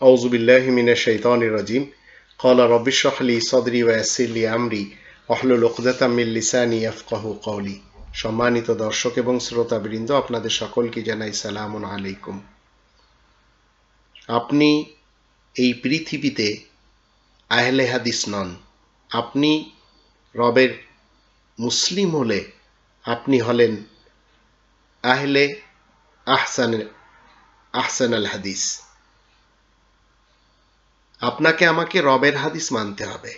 أعوذ بالله من الشيطان الرجيم قال رب اشرح لي صدري ويسر لي أمري واحلل عقدة من লিসানি يفقهوا قولي সম্মানিত দর্শক এবং শ্রোতাবৃন্দ আপনাদের সকলকে জানাই সালামুন আলাইকুম আপনি এই পৃথিবীতে আহলে হাদিস নন আপনি রবের মুসলিম হলে আপনি হলেন আহলে আহসান আহসান আল হাদিস আপনাকে আমাকে রবের হাদিস মানতে হবে।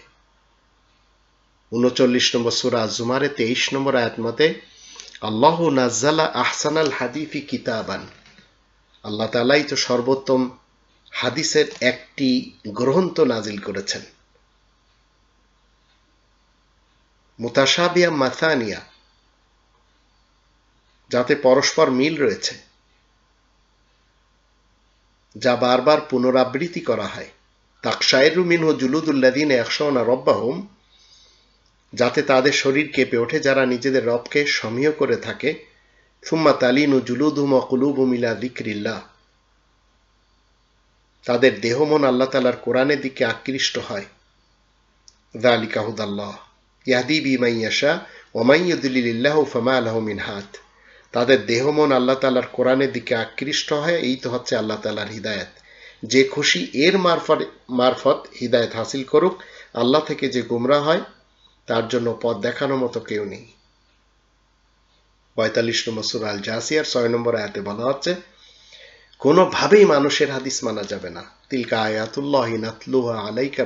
উনচল্লিশ নম্বর সুরা জুমারে তেইশ নম্বর আয়াত মতে, আল্লাহ নাজ্জালা আহসান আল হাদিফি কিতাবান। আল্লাহ তালাই তো সর্বোত্তম হাদিসের একটি গ্রন্থ নাজিল করেছেন। মুতাসাবিয়া মাথানিয়া যাতে পরস্পর মিল রয়েছে, যা বারবার পুনরাবৃত্তি করা হয়। তাকসায়রু মিনহু জুলুদুল্লাদিন একশনা রব্বাহুম, যাতে তাদের শরীর কেঁপে ওঠে, যারা নিজেদের রবকে সমীহ করে থাকে। সুম্মা তালিনু জুলুদুম অকুলুবুম ইলা দিক্রিল্লাহ তাদের দেহ মন আল্লাহ তালার কোরআনের দিকে আকৃষ্ট হয়। দালিকা হুদাল্লাহ। ইয়াদি বিমাইয়াশা ওমাইয়ুদুলিল্লাহ ফামা আলহ মিন হাত। তাদের দেহ মন আল্লাহ তালার কোরআনের দিকে আকৃষ্ট হয়, এই তো হচ্ছে আল্লাহ তালার হৃদায়ত। যে খুশি এর মারফত মারফত হৃদায়ত হাসিল করুক, আল্লাহ থেকে যে গুমরা হয়, তার জন্য পথ দেখানোর মতো কেউ নেই। পঁয়তাল্লিশ নম্বর সুর আল জাসিয়ার ছয় নম্বর আয়াতে বলা হচ্ছে, কোনোভাবেই মানুষের হাদিস মানা যাবে না। তিলকা আয়াতুল্লাহ নাতলুহা আলাইকা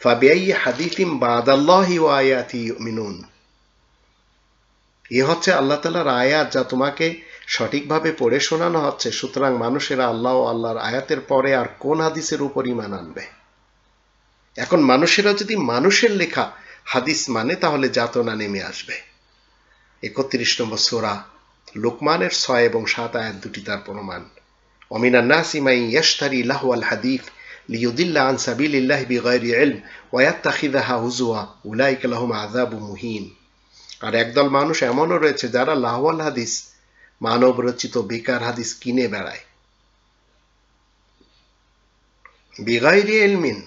ফাবিআই হাদিফিম বাদাল্লাহি ওয়া আয়াতি মিনুন এ হচ্ছে আল্লাহ তালার আয়াত যা তোমাকে সঠিকভাবে পড়ে শোনানো হচ্ছে, সুতরাং মানুষেরা আল্লাহ আল্লাহর আয়াতের পরে আর কোন হাদিসের উপর ইমান আনবে? এখন মানুষেরা যদি মানুষের লেখা হাদিস মানে তাহলে যাতনা নেমে আসবে। একত্রিশ নম্বর সোরা লোকমানের ছয় এবং সাত আয়াত দুটি তার প্রমাণ। অমিনা নাসিমাই ইয়াশতারি লাহওয়াল হাদিফ লিউদিল্লা আন সাবিলিল্লাহ বিগাইরি ইলম ওয়াত্তাখিদাহা হুজুয়া, উলাইকা লাহুম আযাবু মুহিন। আর একদল মানুষ এমনও রয়েছে যারা লাহওয়াল হাদিস মানব রচিত বেকার হাদিস কিনে বেড়ায়। বিগাইরি এলমিন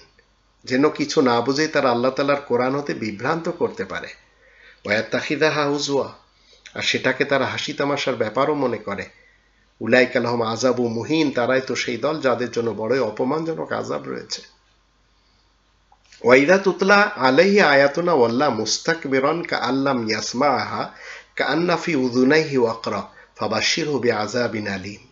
যেন কিছু না বুঝে তারা আল্লাহ তালার কোরআন হতে বিভ্রান্ত করতে পারে। ওয়াত্তাখিদা হাউজুয়া আর সেটাকে তারা হাসি তামাশার ব্যাপারও মনে করে। উলাই কালাহম আজাবু মুহিন, তারাই তো সেই দল যাদের জন্য বড়ই অপমানজনক আজাব রয়েছে। ওয়াইদা তুতলা আলাইহি আয়াতুনা ওয়াল্লা মুস্তাক বেরন কা আল্লাম ইয়াসমা আহা কা আন্নাফি উদুনাইহি ওয়াকরা। ফাবাশির হবি আজাবিন আলিম।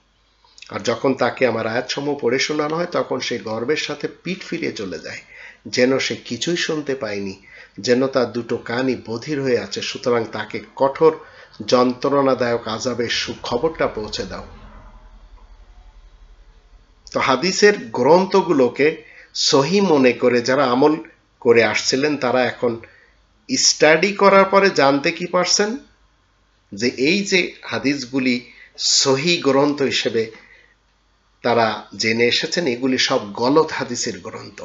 আর যখন তাকে আমার আয়াতসমূহ পড়ে শোনানো হয়, তখন সে গর্বের সাথে পিঠ ফিরিয়ে চলে যায়। যেন সে কিছুই শুনতে পায়নি, যেন তার দুটো কানই বধির হয়ে আছে। সুতরাং তাকে কঠোর, যন্ত্রণাদায়ক আজাবের সুখবরটা পৌঁছে দাও। তো হাদিসের গ্রন্থগুলোকে সহি মনে করে যারা আমল করে আসছিলেন, তারা এখন স্টাডি করার পরে জানতে কি পারছেন? যে এই যে হাদিসগুলি সহি গ্রন্থ হিসেবে তারা জেনে এসেছেন, এগুলি সব গলত হাদিসের গ্রন্থ।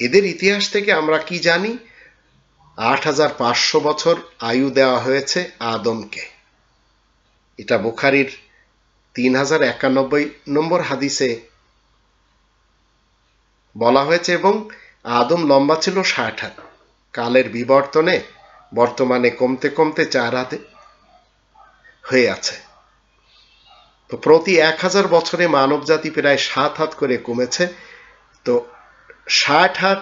এদের ইতিহাস থেকে আমরা কি জানি? আট হাজার পাঁচশো বছর আয়ু দেওয়া হয়েছে আদমকে। এটা বুখারির তিন হাজার একানব্বই নম্বর হাদিসে বলা হয়েছে এবং আদম লম্বা ছিল ষাট হাত। কালের বিবর্তনে বর্তমানে কমতে কমতে চার হাতে হয়ে আছে। তো প্রতি এক হাজার বছরে মানব জাতি প্রায় সাত হাত করে কমেছে। তো ষাট হাত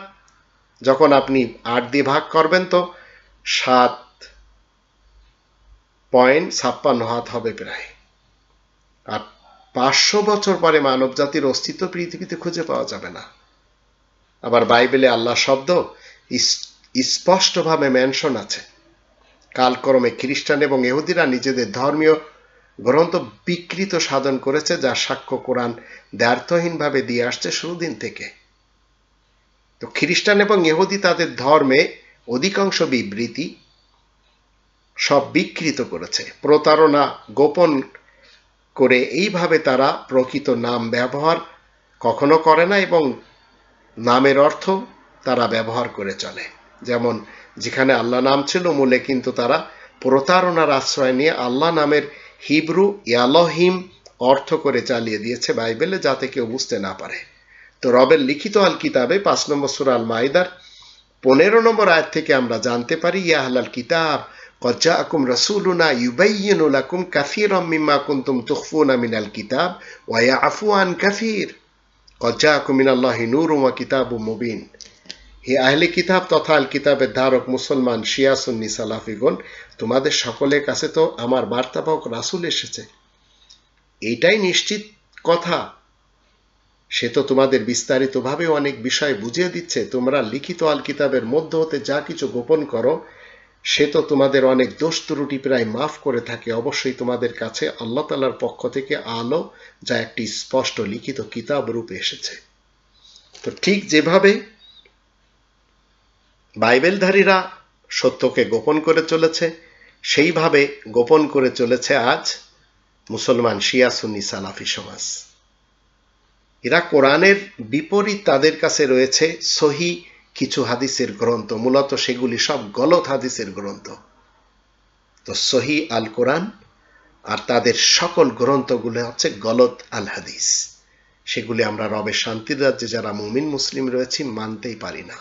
যখন আপনি আট দিয়ে ভাগ করবেন তো সাত পয়েন্ট ছাপ্পান্ন হাত হবে প্রায়। আর পাঁচশো বছর পরে মানব জাতির অস্তিত্ব পৃথিবীতে খুঁজে পাওয়া যাবে না। আবার বাইবেলে আল্লাহ শব্দ স্পষ্টভাবে মেনশন আছে। কালক্রমে খ্রিস্টান এবং এহুদিরা নিজেদের ধর্মীয় গ্রন্থ বিকৃত সাধন করেছে, যা সাক্ষ্য কোরআন দ্ব্যর্থহীনভাবে দিয়ে আসছে শুরুদিন থেকে। তো খ্রিস্টান এবং এহুদি তাদের ধর্মে অধিকাংশ বিবৃতি সব বিকৃত করেছে। প্রতারণা গোপন করে এইভাবে তারা প্রকৃত নাম ব্যবহার কখনো করে না এবং নামের অর্থ তারা ব্যবহার করে চলে। যেমন, যেখানে আল্লাহ নাম ছিল মূলে, কিন্তু তারা প্রতারণার আশ্রয় নিয়ে আল্লাহ নামের হিব্রু ইয়ালহিম অর্থ করে চালিয়ে দিয়েছে বাইবেলে, যাতে কেউ বুঝতে না পারে। তো রবের লিখিত আল কিতাবে পাঁচ নম্বর সুরাল মাইদার পনেরো নম্বর আয়ের থেকে আমরা জানতে পারি, ইয়া আহলাল কিতাব কজ্জা আকুম রসুলুনা আকুম কুন্তুম কিতাব ওয়া আফু আন কাসির। কজ্জা আকুমিন আল্লাহি নূর ওয়া মুবিন। হে আহলে কিতাব তথা আল কিতাবের ধারক মুসলমান, শিয়া, সুন্নি, সালাফিগণ, তোমাদের সকলের কাছে তো আমার বার্তাবাহক রাসূল এসেছে। এটাই নিশ্চিত কথা। সে তো তোমাদের বিস্তারিতভাবে অনেক বিষয় বুঝিয়ে দিচ্ছে। তোমরা লিখিত আল কিতাবের মধ্য হতে যা কিছু গোপন করো, সে তো তোমাদের অনেক দোষ ত্রুটি প্রায় মাফ করে থাকে। অবশ্যই তোমাদের কাছে আল্লাহ তালার পক্ষ থেকে আলো, যা একটি স্পষ্ট লিখিত কিতাব রূপে এসেছে। তো ঠিক যেভাবে বাইবেলধারীরা সত্যকে গোপন করে চলেছে, সেইভাবে গোপন করে চলেছে আজ মুসলমান শিয়া সুন্নি সালাফি সমাজ। এরা কোরআনের বিপরীত তাদের কাছে রয়েছে সহি কিছু হাদিসের গ্রন্থ, মূলত সেগুলি সব গলত হাদিসের গ্রন্থ। তো সহি আল কোরআন আর তাদের সকল গ্রন্থগুলো হচ্ছে গলত আল হাদিস। সেগুলি আমরা রবের শান্তির রাজ্যে যারা মুমিন, মুসলিম রয়েছি, মানতেই পারি না।